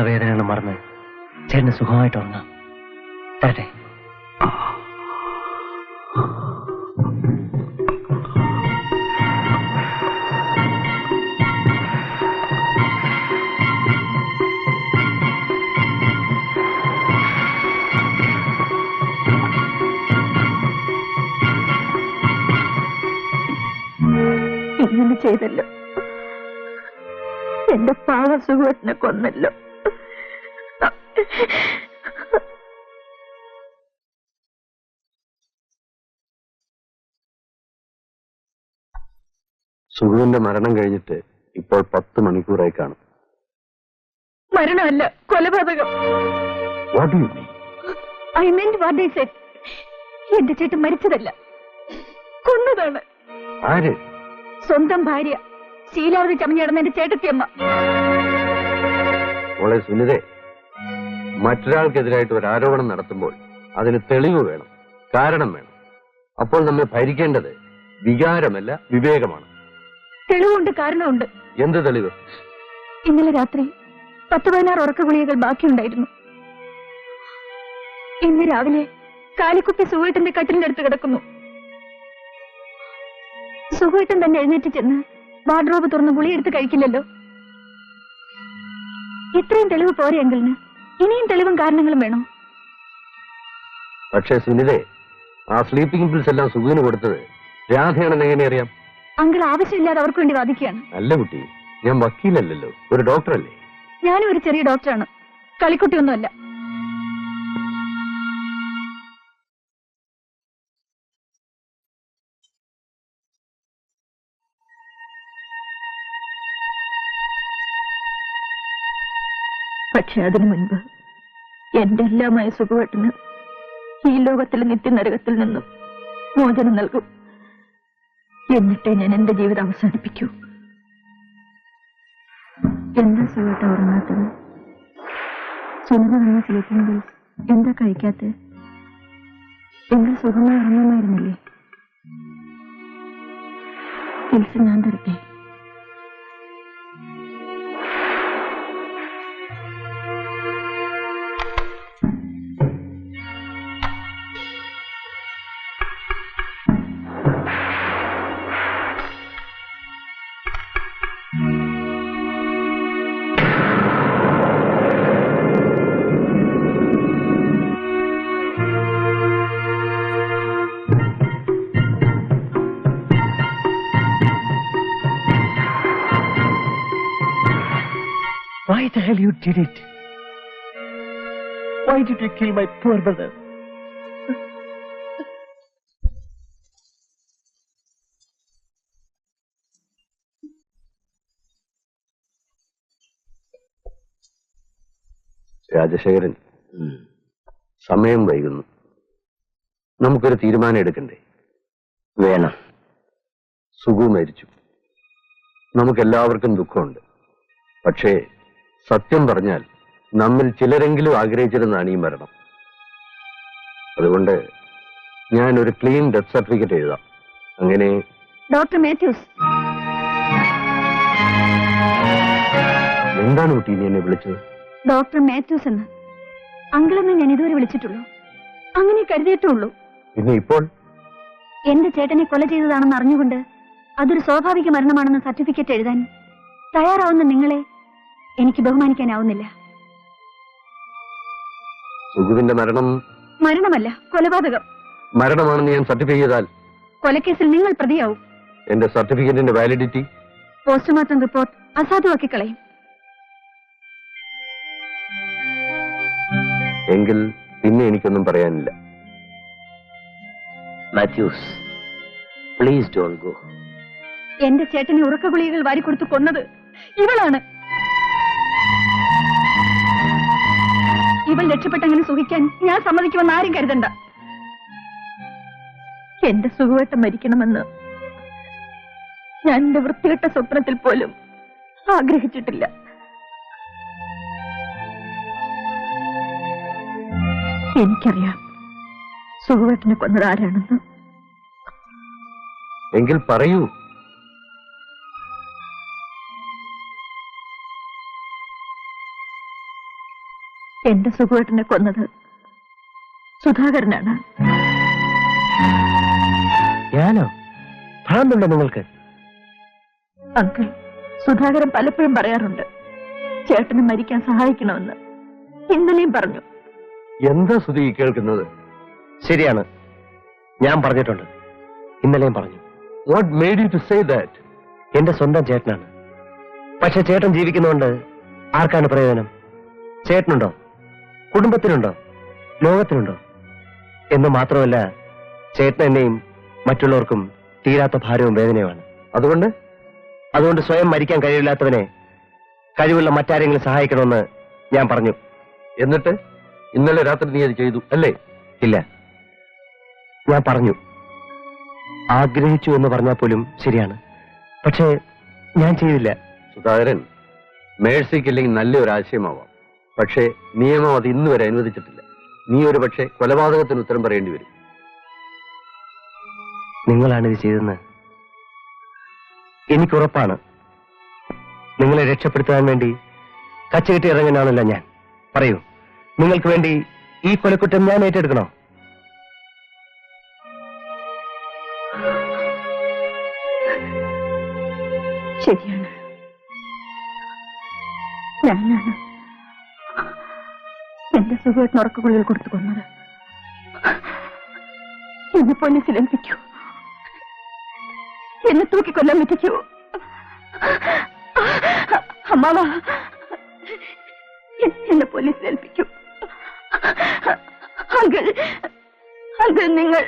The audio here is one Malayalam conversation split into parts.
എല്ലാ വേദനകളും മറന്ന് ചേട്ടന് സുഖമായിട്ട് ഉറങ്ങാം തരട്ടെ ഇങ്ങനെ ചെയ്തല്ലോ. എന്റെ പാവ സുഖത്തിനെ കൊന്നല്ലോ. സുഖുവിന്റെ മരണം കഴിഞ്ഞിട്ട് ഇപ്പോൾ പത്ത് മണിക്കൂറായി കാണും. മരണമല്ല കൊലപാതകം. What you mean I mean what I said എന്റെ ചേട്ടൻ മരിച്ചതല്ല. കൊന്നതാണ്. ആര്? സ്വന്തം ഭാര്യ. ശീലാവതി ചമഞ്ഞിടന്ന എന്റെ ചേട്ടത്തിയമ്മ. സുനിതേ മറ്റൊരാൾക്കെതിരായിട്ട് ഒരു ആരോപണം നടത്തുമ്പോൾ അതിന് തെളിവ് വേണം കാരണം വേണം. അപ്പോൾ നമ്മെ ഭരിക്കേണ്ടത് വികാരമല്ല വിവേകമാണ്. തെളിവുണ്ട് കാരണമുണ്ട്. എന്ത് തെളിവ്? ഇന്നലെ രാത്രി പത്ത് പതിനാറ് ഉറക്ക ഗുളികകൾ ബാക്കിയുണ്ടായിരുന്നു. ഇന്ന് രാവിലെ കാലിക്കുട്ടി സുഖേട്ടന്റെ കട്ടിലിന്റെ അടുത്ത് കിടക്കുന്നു. സുഖേട്ടൻ തന്നെ എഴുന്നേറ്റ് ചെന്ന് വാർഡ്രോബ് തുറന്ന് ഗുളിയെടുത്ത് കഴിക്കില്ലല്ലോ. ഇത്രയും തെളിവ് പോരെ അങ്കിളിന് ഇനിയും തെളിവും കാരണങ്ങളും വേണോ. പക്ഷേ സുനിതേ ആ സ്ലീപ്പിംഗ് പിൽസ് എല്ലാം സുഖിന് കൊടുത്തത് രാധയാണെന്ന് എങ്ങനെ അറിയാം? അങ്കിൾ ആവശ്യമില്ലാതെ അവർക്ക് വേണ്ടി വാദിക്കുകയാണ്. അല്ല കുട്ടി ഞാൻ വക്കീലല്ലല്ലോ ഒരു ഡോക്ടറല്ലേ ഞാനും ഒരു ചെറിയ ഡോക്ടറാണ് കളിക്കുട്ടിയൊന്നുമല്ല. പക്ഷെ അതിനു മുൻപ് എന്റെ എല്ലാമായ സുഖവട്ടിന് ഈ ലോകത്തിലെ നിത്യനരകത്തിൽ നിന്നും മോചനം നൽകും. എന്നിട്ടേ ഞാൻ എന്റെ ജീവിതം അവസാനിപ്പിക്കൂ. എന്താ സുഖത്തെ ഉറങ്ങാത്തത് സുനിത വന്ന സ്ലീപ്പിംഗ് എന്താ കഴിക്കാത്തത് എന്താ സുഖമായി ഉറങ്ങുമായിരുന്നില്ലേ? പിൽസ് ഞാൻ തരട്ടെ. Why the hell you did it? Why did you kill my poor brother? Rajasekharan സമയം വൈകുന്നു. നമുക്കൊരു തീരുമാനം എടുക്കണ്ടേ? വേണം. സുഖു മരിച്ചു. നമുക്കെല്ലാവർക്കും ദുഃഖമുണ്ട്. പക്ഷേ സത്യം പറഞ്ഞാൽ നമ്മിൽ ചിലരെങ്കിലും ആഗ്രഹിച്ചിരുന്നാണ് ഈ മരണം. അതുകൊണ്ട് ഞാൻ ഒരു ക്ലീൻ ഡെത്ത് സർട്ടിഫിക്കറ്റ് എഴുതാം. അങ്ങനെ ഡോക്ടർ മാത്യൂസ്. എന്താണ് കുട്ടി നീ എന്നെ വിളിച്ചത്? ഡോക്ടർ മാത്യൂസ് എന്ന്. അങ്കിളെന്ന് ഞാൻ ഇതുവരെ വിളിച്ചിട്ടുള്ളൂ. അങ്ങനെ കരുതിയിട്ടുള്ളൂ. പിന്നെ ഇപ്പോൾ? എന്റെ ചേട്ടനെ കൊല ചെയ്തതാണെന്ന് അറിഞ്ഞുകൊണ്ട് അതൊരു സ്വാഭാവിക മരണമാണെന്ന് സർട്ടിഫിക്കറ്റ് എഴുതാൻ തയ്യാറാവുന്ന നിങ്ങളെ എനിക്ക് ബഹുമാനിക്കാനാവുന്നില്ല. സുഗുവിന്റെ മരണം മരണമല്ല കൊലപാതകം. മരണമാണെന്ന് ഞാൻ സർട്ടിഫൈ ചെയ്താൽ കൊലക്കേസിൽ നിങ്ങൾ പ്രതിയാവും. എന്റെ സർട്ടിഫിക്കറ്റിന്റെ വാലിഡിറ്റി പോസ്റ്റ്മോർട്ടം റിപ്പോർട്ട് അസാധുവാക്കി കളയും. എങ്കിൽ പിന്നെ എനിക്കൊന്നും പറയാനില്ല. മാത്യൂസ് പ്ലീസ് ഡോൺ ഗോ എന്റെ ചേട്ടനെ ഉറക്ക ഗുളികകൾ വാരിക്കൊടുത്ത് കൊന്നത് ഇവളാണ്. രക്ഷപ്പെട്ടങ്ങനെ സുഖിക്കാൻ ഞാൻ സമ്മതിക്കുമെന്ന് ആരും കരുതണ്ട. എന്റെ സുഖമായിട്ട് മരിക്കണമെന്ന് ഞാൻ എന്റെ വൃത്തികെട്ട സ്വപ്നത്തിൽ പോലും ആഗ്രഹിച്ചിട്ടില്ല. എനിക്കറിയാം സുഖവേട്ടനെ കൊന്നത് ആരാണെന്ന്. എങ്കിൽ പറയൂ. എന്റെ സുഖേട്ടനെ കൊന്നത് സുധാകരനാണ്. ഞാനോ ഭ്രാന്തുണ്ടോ നിങ്ങൾക്ക്? അങ്കിൾ സുധാകരൻ പലപ്പോഴും പറയാറുണ്ട് ചേട്ടനെ മരിക്കാൻ സഹായിക്കണമെന്ന്. ഇന്നലെയും പറഞ്ഞു. എന്താ സുധി കേൾക്കുന്നത്? ശരിയാണ് ഞാൻ പറഞ്ഞിട്ടുണ്ട്. ഇന്നലെയും പറഞ്ഞു. What made you to say that എന്റെ സ്വന്തം ചേട്ടനാണ്. പക്ഷെ ചേട്ടൻ ജീവിക്കുന്നതുകൊണ്ട് ആർക്കാണ് പ്രയോജനം? ചേട്ടനുണ്ടോ? കുടുംബത്തിനുണ്ടോ? ലോകത്തിനുണ്ടോ? എന്ന് മാത്രമല്ല ചേട്ടൻ എന്നെയും മറ്റുള്ളവർക്കും തീരാത്ത ഭാരവും വേദനയുമാണ്. അതുകൊണ്ട് അതുകൊണ്ട് സ്വയം മരിക്കാൻ കഴിവില്ലാത്തവനെ കഴിവുള്ള മറ്റാരെങ്കിലും സഹായിക്കണമെന്ന് ഞാൻ പറഞ്ഞു. എന്നിട്ട്? ഇന്നലെ രാത്രി നീ അത് ചെയ്തു അല്ലേ? ഇല്ല. ഞാൻ പറഞ്ഞു. ആഗ്രഹിച്ചു എന്ന് പറഞ്ഞാൽ പോലും ശരിയാണ്. പക്ഷേ ഞാൻ ചെയ്തില്ല. സുധാകരൻ മേഴ്സിക്കില്ലെങ്കിൽ നല്ലൊരു ആശയമാവാം പക്ഷേ നിയമം അത് ഇന്ന് വരെ അനുവദിച്ചിട്ടില്ല. നീ ഒരു പക്ഷേ കൊലപാതകത്തിന് ഉത്തരം പറയേണ്ടി വരും. നിങ്ങളാണിത് ചെയ്തെന്ന് എനിക്കുറപ്പാണ് നിങ്ങളെ രക്ഷപ്പെടുത്താൻ വേണ്ടി കച്ചകെട്ടി ഇറങ്ങാനാണല്ല ഞാൻ. പറയൂ നിങ്ങൾക്ക് വേണ്ടി ഈ കൊലക്കുറ്റം ഞാൻ ഏറ്റെടുക്കണോ? ശരിയാണ്. എന്റെ സുഖത്തിന് കൊടുത്തു കൊന്നത്. എന്നെ ഏൽപ്പിക്കൂ. എന്നെ തൂക്കിക്കൊല്ലാൻ പറ്റിക്കൂ അമ്മാവ എന്നെ പോലീസിൽ ഏൽപ്പിക്കൂ. അങ്കിൾ അങ്കിൾ നിങ്ങൾ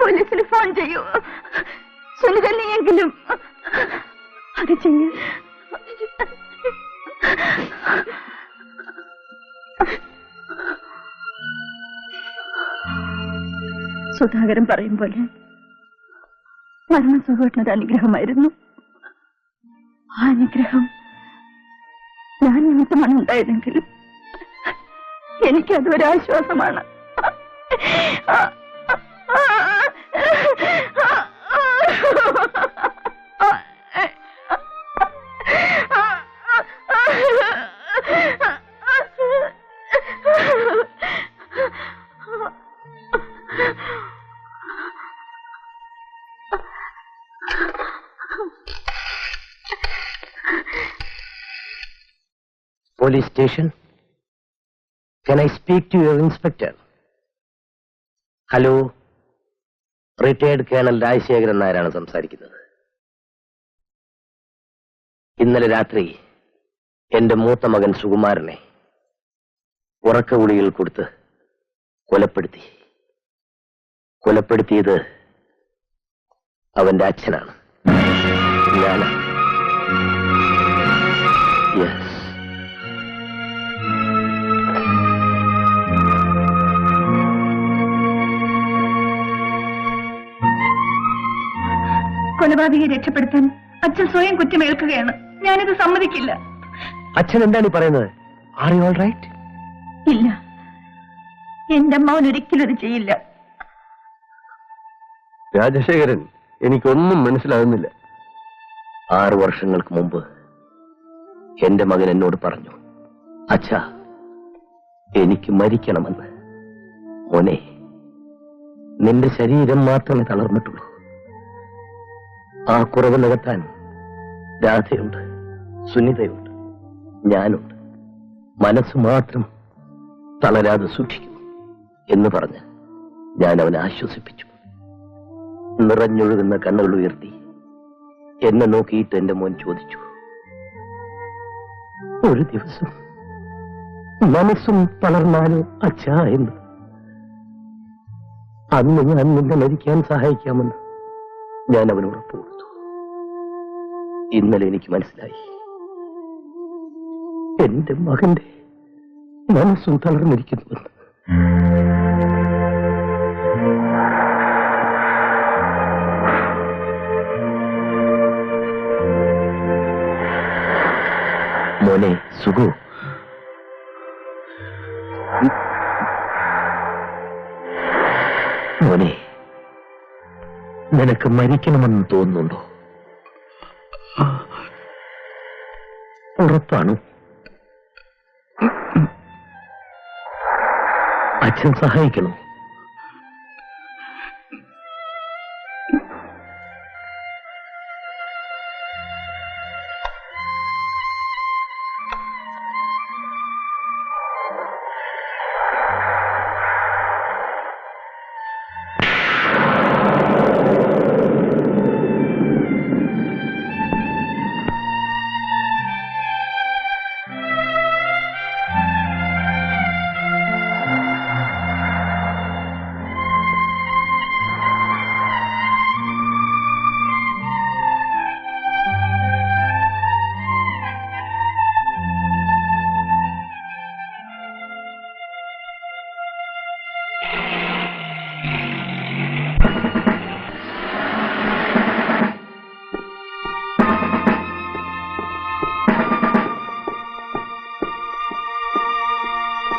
പോലീസിൽ ഫോൺ ചെയ്യൂ. സുനിതന്നെയെങ്കിലും അത് ചെയ്യൂ. സുധാകരൻ പറയും പോലെ മരണസുഖത്തിനൊരു അനുഗ്രഹമായിരുന്നു. ആ അനുഗ്രഹം ഞാൻ നിമിത്തമാണ് ഉണ്ടായതെങ്കിലും എനിക്കത് ഒരു police station can I speak to your inspector hello retired colonel Rajasekharan നായരാണ് സംസാരിക്കുന്നത്. ഇന്നലെ രാത്രി എന്റെ മൂത്ത മകൻ സുകുമാരനെ ഉറക്കഗുളികൾ കൊടുത്ത് കൊലപ്പെടുത്തി. കൊലപ്പെടുത്തിയത് അവന്റെ അച്ഛനാണ്. ഞാൻ യെസ് കൊലപാതകയെ രക്ഷപ്പെടുത്താൻ അച്ഛൻ സ്വയം കുറ്റമേൽക്കുകയാണ്. ഞാനിത് സമ്മതിക്കില്ല. അച്ഛൻ എന്താണ് ഈ പറയുന്നത്? ആർ യു ഓൾ റൈറ്റ് ഇല്ല. എന്റെ അമ്മാവൻ ഒരിക്കലും ഇത് ചെയ്യില്ല. രാജശേഖരൻ എനിക്കൊന്നും മനസ്സിലാകുന്നില്ല. ആറു വർഷങ്ങൾക്ക് മുമ്പ് എന്റെ മകൻ എന്നോട് പറഞ്ഞു അച്ഛ എനിക്ക് മരിക്കണമെന്ന്. മോനെ നിന്റെ ശരീരം മാത്രമേ തളർന്നിട്ടുള്ളൂ. ആ കുറവ് നികത്താൻ രാധയുണ്ട് സുനിതയുണ്ട് ഞാനുണ്ട്. മനസ്സ് മാത്രം തളരാതെ സൂക്ഷിക്കും എന്ന് പറഞ്ഞ് ഞാൻ അവനെ ആശ്വസിപ്പിച്ചു. നിറഞ്ഞൊഴുകുന്ന കണ്ണുകൾ ഉയർത്തി എന്നെ നോക്കിയിട്ട് എന്റെ മോൻ ചോദിച്ചു ഒരു ദിവസം മനസ്സും തളർന്നാലോ അച്ഛ എന്ന്? അന്ന് ഞാൻ നിന്നെ മരിക്കാൻ സഹായിക്കാമെന്ന്? ഞാൻ അവന് ഉറപ്പ് കൊടുത്തു ഇന്നലെ എനിക്ക് മനസ്സിലായി. എന്റെ മകന്റെ മനസ്സും തളർന്നിരിക്കുന്നുവെന്ന്. മോനെ സുഖു? നിനക്ക് മരിക്കണമെന്ന് തോന്നുന്നുണ്ടോ? ഉറപ്പാണ്? അച്ഛൻ സഹായിക്കണോ.